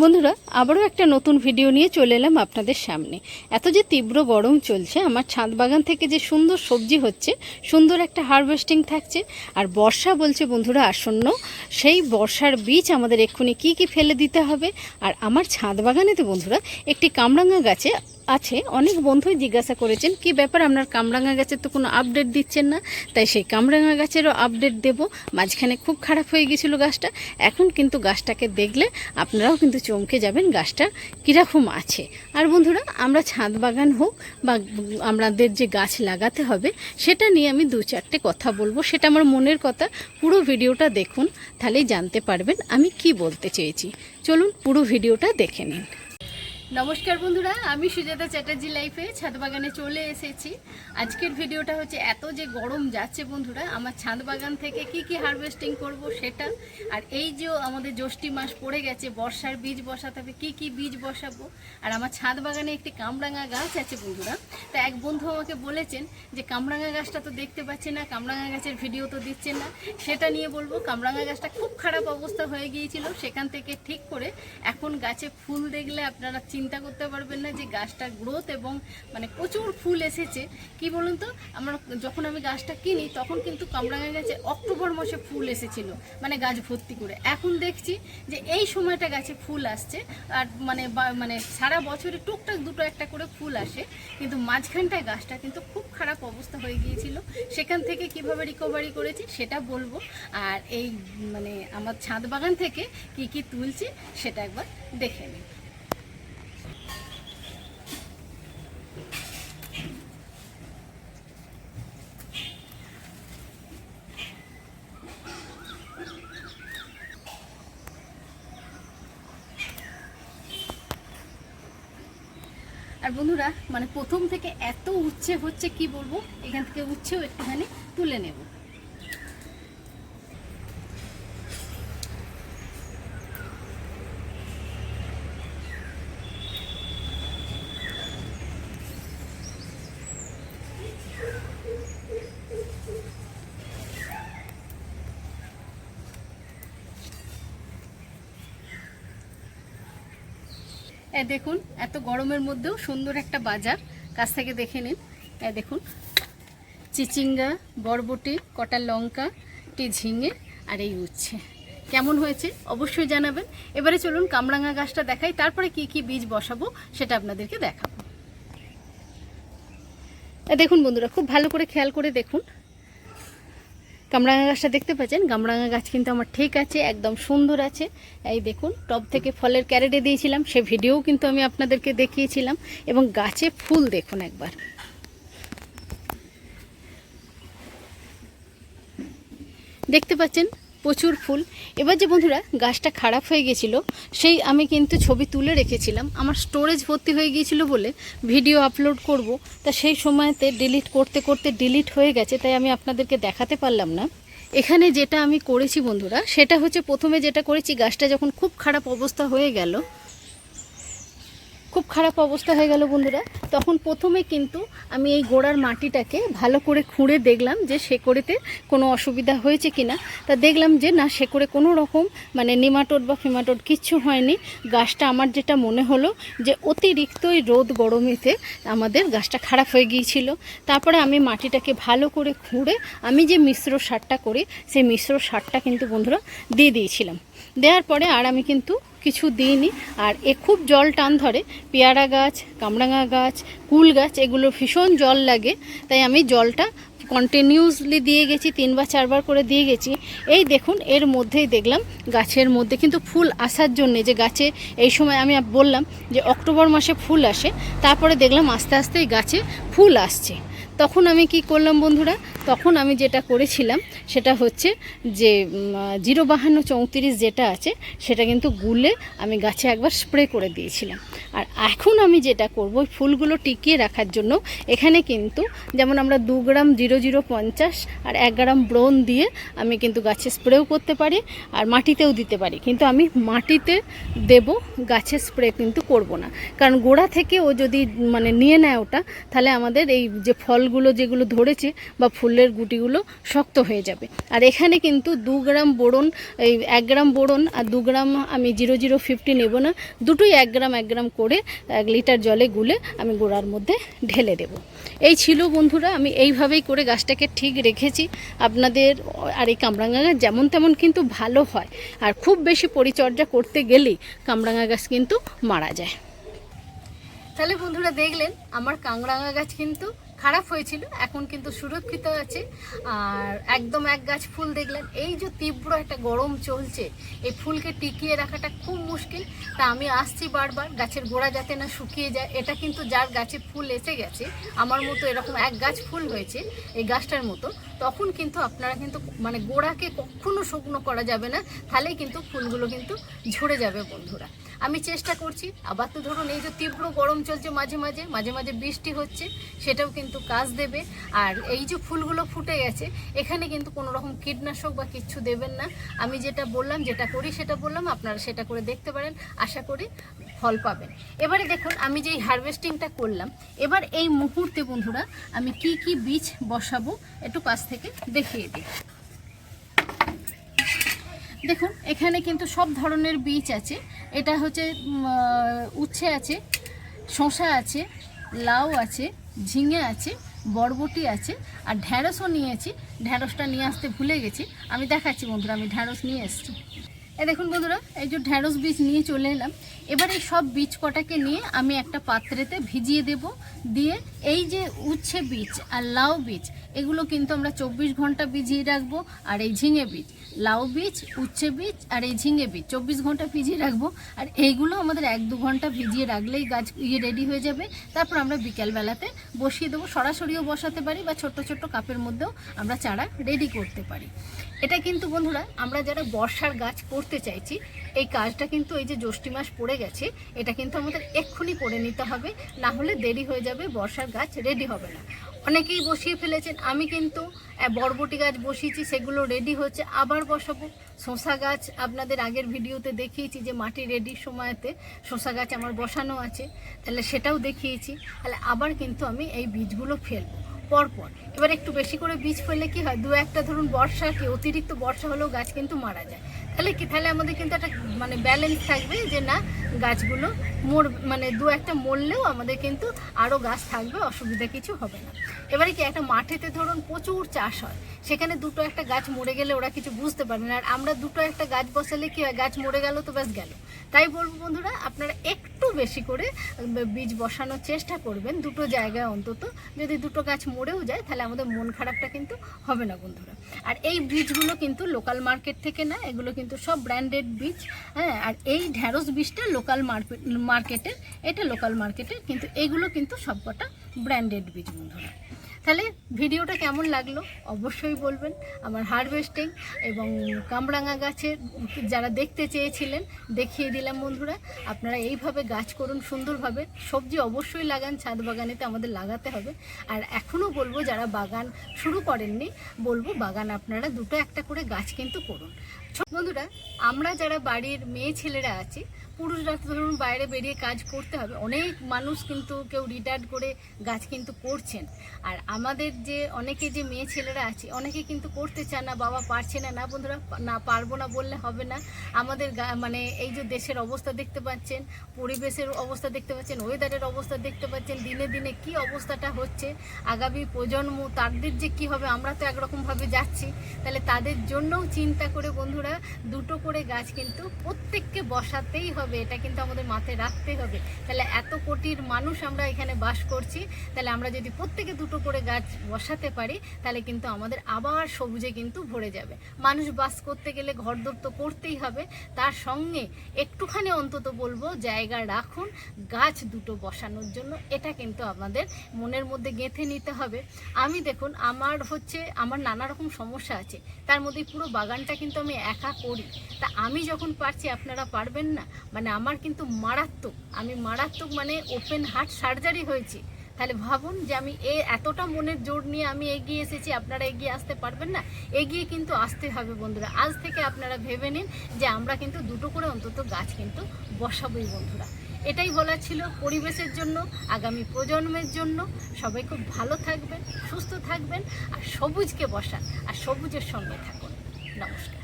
বন্ধুরা, আবারও একটা নতুন ভিডিও নিয়ে চলে এলাম আপনাদের সামনে। এত যে তীব্র গরম চলছে, আমার ছাদ বাগান থেকে যে সুন্দর সবজি হচ্ছে, সুন্দর একটা হারভেস্টিং থাকছে, আর বর্ষা বলছে বন্ধুরা, আসন্ন, সেই বর্ষার বীজ আমাদের এক্ষুনি কি কি ফেলে দিতে হবে? আর আমার ছাদ বাগানেতে বন্ধুরা, একটি কামরাঙা গাছে আছে, অনেক বন্ধুই জিজ্ঞাসা করেছেন, কি ব্যাপার, আপনার কামরাঙা গাছের তো কোনো আপডেট দিচ্ছেন না? তাই সেই কামরাঙা গাছেরও আপডেট দেব। মাঝখানে খুব খারাপ হয়ে গেছিল গাছটা। এখন কিন্তু গাছটাকে দেখলে আপনারাও কিন্তু চমকে যাবেন, গাছটা কীরকম আছে। আর বন্ধুরা, আমরা ছাদ বাগান হোক বা আমাদের যে গাছ লাগাতে হবে, সেটা নিয়ে আমি দু চারটে কথা বলব। সেটা আমার মনের কথা, পুরো ভিডিওটা দেখুন, তাহলেই জানতে পারবেন আমি কি বলতে চেয়েছি। চলুন পুরো ভিডিওটা দেখে নিন। নমস্কার বন্ধুরা, আমি সুজাতা চ্যাটার্জি লাইফে ছাদ বাগানে চলে এসেছি। আজকের ভিডিওটা হচ্ছে এত যে গরম যাচ্ছে বন্ধুরা, আমার ছাদ বাগান থেকে কি কি হারভেস্টিং করব সেটা, আর এই যে আমাদের জ্যৈষ্ঠী মাস পড়ে গেছে, বর্ষার বীজ বসাতে হবে, কী কী বীজ বসাবো, আর আমার ছাদ বাগানে একটি কামরাঙা গাছ আছে বন্ধুরা। তা এক বন্ধু আমাকে বলেছেন যে কামরাঙা গাছটা তো দেখতে পাচ্ছি না, কামরাঙা গাছের ভিডিও তো দিচ্ছেন না। সেটা নিয়ে বলব, কামরাঙা গাছটা খুব খারাপ অবস্থা হয়ে গিয়েছিল, সেখান থেকে ঠিক করে এখন গাছে ফুল দেখলে আপনারা করতে পারবেন না যে গাছটার গ্রোথ এবং মানে প্রচুর ফুল এসেছে। কি বলুন তো? আমরা যখন আমি গাছটা কিনি, তখন কিন্তু কামরাঙা গাছে অক্টোবর মাসে ফুল এসেছিল মানে গাছ ভর্তি করে। এখন দেখছি যে এই সময়টা গাছে ফুল আসছে, আর মানে মানে সারা বছরে টুকটাক দুটো একটা করে ফুল আসে, কিন্তু মাঝখানটায় গাছটা কিন্তু খুব খারাপ অবস্থা হয়ে গিয়েছিল। সেখান থেকে কীভাবে রিকভারি করেছি সেটা বলব। আর এই মানে আমার ছাদ বাগান থেকে কি কি তুলছি সেটা একবার দেখে নিন। বন্ধুরা মানে প্রথম থেকে এত উচ্ছে হচ্ছে, কি বলব? এখান থেকে উচ্ছেও একটুখানি তুলে নেব। দেখুন, এত গরমের মধ্যেও সুন্দর একটা বাজার। কাছ থেকে দেখে নিন। দেখুন, চিচিঙ্গা, বরবটি, কটা লঙ্কা, টি ঝিঙে আর এই উচ্ছে। কেমন হয়েছে? অবশ্যই জানাবেন। এবারে চলুন কামরাঙা গাছটা দেখাই। তারপরে কি কি বীজ বসাবো সেটা আপনাদেরকে দেখাবো। দেখুন বন্ধুরা, খুব ভালো করে খেয়াল করে দেখুন। কামরাঙা গাছটা দেখতে পাচ্ছেন? কামরাঙা গাছ কিন্তু আমার ঠিক আছে, একদম সুন্দর আছে। এই দেখুন, টব থেকে ফলের ক্যারেটে দিয়েছিলাম, সে ভিডিও কিন্তু আমি আপনাদেরকে দেখিয়েছিলাম। এবং গাছে ফুল দেখুন একবার। দেখতে পাচ্ছেন? প্রচুর ফুল। এবার যে বন্ধুরা, গাছটা খারাপ হয়ে গেছিল, সেই আমি কিন্তু ছবি তুলে রেখেছিলাম। আমার স্টোরেজ ভর্তি হয়ে গিয়েছিল বলে ভিডিও আপলোড করব। তা সেই সময়তে ডিলিট করতে করতে ডিলিট হয়ে গেছে, তাই আমি আপনাদেরকে দেখাতে পারলাম না। এখানে যেটা আমি করেছি বন্ধুরা, সেটা হচ্ছে প্রথমে যেটা করেছি, গাছটা যখন খুব খারাপ অবস্থা হয়ে গেল খুব খারাপ অবস্থা হয়ে গেল বন্ধুরা। তখন প্রথমে কিন্তু আমি এই গোড়ার মাটিটাকে ভালো করে খুঁড়ে দেখলাম যে শেকড়েতে কোনো অসুবিধা হয়েছে কিনা। তা দেখলাম যে না, শেকড়ে কোনো রকম মানে নিমাটোড বা ফিমাটোড কিচ্ছু হয়নি। গাছটা আমার যেটা মনে হলো যে অতিরিক্তই রোদ গরমেতে আমাদের গাছটা খারাপ হয়ে গিয়েছিল। তারপরে আমি মাটিটাকে ভালো করে খুঁড়ে আমি যে মিশ্র সারটা করি, সেই মিশ্র সারটা কিন্তু বন্ধুরা দিয়ে দিয়েছিলাম। দেওয়ার পরে আর আমি কিন্তু কিছু দিইনি। আর এ খুব জল টান ধরে, পেয়ারা গাছ, কামরাঙা গাছ, কুল গাছ, এগুলো ভীষণ জল লাগে। তাই আমি জলটা কন্টিনিউসলি দিয়ে গেছি, তিনবার, চারবার করে দিয়ে গেছি। এই দেখুন, এর মধ্যেই দেখলাম গাছের মধ্যে কিন্তু ফুল আসার জন্যে যে গাছে এই সময় আমি বললাম যে অক্টোবর মাসে ফুল আসে, তারপরে দেখলাম আস্তে আস্তে গাছে ফুল আসছে। তখন আমি কি করলাম বন্ধুরা? তখন আমি যেটা করেছিলাম, সেটা হচ্ছে যে জিরো বাহান্ন চৌত্রিশ যেটা আছে, সেটা কিন্তু গুলে আমি গাছে একবার স্প্রে করে দিয়েছিলাম। আর এখন আমি যেটা করব ফুলগুলো টিকিয়ে রাখার জন্য এখানে কিন্তু যেমন আমরা দু গ্রাম জিরো জিরো পঞ্চাশ আর এক গ্রাম ব্রোন দিয়ে আমি কিন্তু গাছে স্প্রেও করতে পারি আর মাটিতেও দিতে পারি। কিন্তু আমি মাটিতে দেব, গাছে স্প্রে কিন্তু করব না। কারণ গোড়া থেকে ও যদি মানে নিয়ে নেয় ওটা, তাহলে আমাদের এই যে ফল ফুলগুলো যেগুলো ধরেছে বা ফুলের গুটিগুলো শক্ত হয়ে যাবে। আর এখানে কিন্তু দু গ্রাম বোরন, এই এক গ্রাম বোরন আর দু গ্রাম আমি জিরো জিরো ফিফটি নেব না, দুটোই এক গ্রাম এক গ্রাম করে এক লিটার জলে গুলে আমি গোড়ার মধ্যে ঢেলে দেবো। এই ছিল বন্ধুরা, আমি এইভাবেই করে গাছটাকে ঠিক রেখেছি। আপনাদের আর এই কামরাঙা গাছ যেমন তেমন কিন্তু ভালো হয়। আর খুব বেশি পরিচর্যা করতে গেলেই কামরাঙা গাছ কিন্তু মারা যায়। তাহলে বন্ধুরা দেখলেন, আমার কাংরাঙা গাছ কিন্তু খারাপ হয়েছিল, এখন কিন্তু সুরক্ষিত আছে। আর একদম এক গাছ ফুল দেখলেন, এই যে তীব্র একটা গরম চলছে, এই ফুলকে টিকিয়ে রাখাটা খুব মুশকিল। তা আমি আসছি বারবার, গাছের গোড়া যাতে না শুকিয়ে যায়, এটা কিন্তু যার গাছে ফুল এসে গেছে, আমার মতো এরকম এক গাছ ফুল হয়েছে এই গাছটার মতো, তখন কিন্তু আপনারা কিন্তু মানে গোড়াকে কখনো শুকনো করা যাবে না, তাহলেই কিন্তু ফুলগুলো কিন্তু ঝরে যাবে বন্ধুরা। আমি চেষ্টা করছি, আবার তো ধরুন এই যে তীব্র গরম চলছে মাঝে মাঝে মাঝে মাঝে বৃষ্টি হচ্ছে, সেটাও কিন্তু কাজ দেবে। আর এই যে ফুলগুলো ফুটে গেছে, এখানে কিন্তু কোনো রকম কীটনাশক বা কিচ্ছু দেবেন না। আমি যেটা বললাম, যেটা করি সেটা বললাম, আপনারা সেটা করে দেখতে পারেন। আশা করি ফল পাবেন। এবারে দেখুন, আমি যেই হারভেস্টিংটা করলাম, এবার এই মুহূর্তে বন্ধুরা আমি কি কি বীজ বসাবো একটু কাছ থেকে দেখিয়ে দিই। দেখুন, এখানে কিন্তু সব ধরনের বীজ আছে। এটা হচ্ছে উচ্ছে আছে, শসা আছে, লাউ আছে ঝিঙে আছে, বরবটি আছে, আর ঢ্যাঁড়সও নিয়েছি ঢ্যাঁড়সটা নিয়ে আসতে ভুলে গেছি। আমি দেখাচ্ছি বন্ধুরা, আমি ঢ্যাঁড়স নিয়ে এসেছি। এই দেখুন বন্ধুরা, এই যে ঢ্যাঁড়স বীজ নিয়ে চলে এলাম। এবার এই সব বীজ কটাকে নিয়ে আমি একটা পাত্রেতে ভিজিয়ে দেব। দিয়ে এই যে উচ্ছে বীজ আর লাউ বীজ, এগুলো কিন্তু আমরা চব্বিশ ঘণ্টা ভিজিয়ে রাখব। আর এই ঝিঙে বীজ, লাউ বীজ, উচ্ছে বীজ আর এই ঝিঙে বীজ, চব্বিশ ঘণ্টা ভিজিয়ে রাখব। আর এইগুলো আমাদের এক দু ঘণ্টা ভিজিয়ে রাখলেই গাছ ইয়ে রেডি হয়ে যাবে। তারপর আমরা বিকেলবেলাতে বসিয়ে দেবো। সরাসরিও বসাতে পারি বা ছোট্ট ছোট্ট কাপের মধ্যেও আমরা চারা রেডি করতে পারি। এটা কিন্তু বন্ধুরা, আমরা যারা বর্ষার গাছ করতে চাইছি, এই কাজটা কিন্তু এই যে জ্যৈষ্ঠী মাস পড়ে গেছে, এটা কিন্তু আমাদের এক্ষুনি করে নিতে হবে, না হলে দেরি হয়ে যাবে, বর্ষার গাছ রেডি হবে না। অনেকেই বসিয়ে ফেলেছেন, আমি কিন্তু বরবটি গাছ বসিয়েছি, সেগুলো রেডি হচ্ছে আবার বসাবো। শসা গাছ আপনাদের আগের ভিডিওতে দেখিয়েছি যে মাটি রেডির সময়তে শসা গাছ আমার বসানো আছে, তাহলে সেটাও দেখিয়েছি, তাহলে আবার কিন্তু আমি এই বীজগুলো ফেলব। পরপর। এবার একটু বেশি করে বীজ ফেললে কি হয়? দু একটা ধরুন বর্ষা কি, অতিরিক্ত বর্ষা হলেও গাছ কিন্তু মারা যায়। তাহলে কি, তাহলে আমাদের কিন্তু একটা মানে ব্যালেন্স থাকবে যে না, গাছগুলো মর মানে দু একটা মরলেও আমাদের কিন্তু আরও গাছ থাকবে, অসুবিধা কিছু হবে না। এবারে কি একটা মাঠেতে ধরুন প্রচুর চাষ হয়, সেখানে দুটো একটা গাছ মরে গেলে ওরা কিছু বুঝতে পারে না। আর আমরা দুটো একটা গাছ বসালে কি হয়, গাছ মরে গেল তো ব্যাস গেল। তাই বলব বন্ধুরা, আপনারা একটু বেশি করে বীজ বসানোর চেষ্টা করবেন দুটো জায়গায় অন্তত। যদি দুটো গাছ মরেও যায়, তাহলে আমাদের মন খারাপটা কিন্তু হবে না বন্ধুরা। আর এই বীজগুলো কিন্তু লোকাল মার্কেট থেকে না, এগুলো কিন্তু সব ব্র্যান্ডেড বীজ হ্যাঁ? আর এই ঢ্যাঁড়স বীজটা লোকাল মার্কেট মার্কেটের এটা লোকাল মার্কেটের কিন্তু এগুলো কিন্তু সবকটা ব্র্যান্ডেড বীজ বন্ধুরা। তাহলে ভিডিওটা কেমন লাগল? অবশ্যই বলবেন। আমার হারভেস্টিং এবং কামরাঙা গাছের যারা দেখতে চেয়েছিলেন, দেখিয়ে দিলাম বন্ধুরা। আপনারা এইভাবে গাছ করুন সুন্দরভাবে। সবজি অবশ্যই লাগান, ছাদ বাগানেতে আমাদের লাগাতে হবে। আর এখনও বলব, যারা বাগান শুরু করেননি, বলব বাগান আপনারা দুটো একটা করে গাছ কিন্তু করুন। বন্ধুরা, আমরা যারা বাড়ির মেয়ে ছেলেরা আছি, পুরুষরা তো ধরুন বাইরে বেরিয়ে কাজ করতে হবে। অনেক মানুষ কিন্তু কেউ রিটায়ার্ড করে গাছ কিন্তু করছেন। আর আমাদের যে অনেকে যে মেয়ে ছেলেরা আছে, অনেকে কিন্তু করতে চান না, বাবা পারছে না না বন্ধুরা, না পারব না বললে হবে না। আমাদের মানে এই যে দেশের অবস্থা দেখতে পাচ্ছেন, পরিবেশের অবস্থা দেখতে পাচ্ছেন ওয়েদারের অবস্থা দেখতে পাচ্ছেন, দিনে দিনে কি অবস্থাটা হচ্ছে, আগামী প্রজন্ম, তাদের যে কি হবে, আমরা তো একরকমভাবে যাচ্ছি। তাহলে তাদের জন্যও চিন্তা করে বন্ধুরা দুটো করে গাছ কিন্তু প্রত্যেককে বসাতেই হবে, এটা কিন্তু আমাদের মাথায় রাখতে হবে। তাহলে এত কোটির মানুষ আমরা এখানে বাস করছি, তাহলে আমরা যদি প্রত্যেকে দুটো করে গাছ বসাতে পারি, তাহলে কিন্তু আমাদের আবার সবুজে কিন্তু ভরে যাবে। মানুষ বাস করতে গেলে ঘরদোর তো করতেই হবে, তার সঙ্গে একটুখানি অন্তত বলব জায়গা রাখুন, গাছ দুটো বসানোর জন্য, এটা কিন্তু আমাদের মনের মধ্যে গেঁথে নিতে হবে। আমি দেখুন, আমার হচ্ছে, আমার নানা রকম সমস্যা আছে, তার মধ্যে পুরো বাগানটা কিন্তু আমি একা করি। তা আমি যখন পারছি, আপনারা পারবেন না? মানে আমার কিন্তু মারাত্মক, আমি মারাত্মক মানে ওপেন হার্ট সার্জারি হয়েছে। তাহলে ভাবুন যে আমি এ এতটা মনের জোর নিয়ে আমি এগিয়ে এসেছি, আপনারা এগিয়ে আসতে পারবেন না? এগিয়ে কিন্তু আসতে হবে বন্ধুরা। আজ থেকে আপনারা ভেবে নিন যে আমরা কিন্তু দুটো করে অন্তত গাছ কিন্তু বসাবোই বন্ধুরা। এটাই বলার ছিল পরিবেশের জন্য, আগামী প্রজন্মের জন্য। সবাই খুব ভালো থাকবেন, সুস্থ থাকবেন, আর সবুজকে বসান, আর সবুজের সঙ্গে থাকুন। নমস্কার।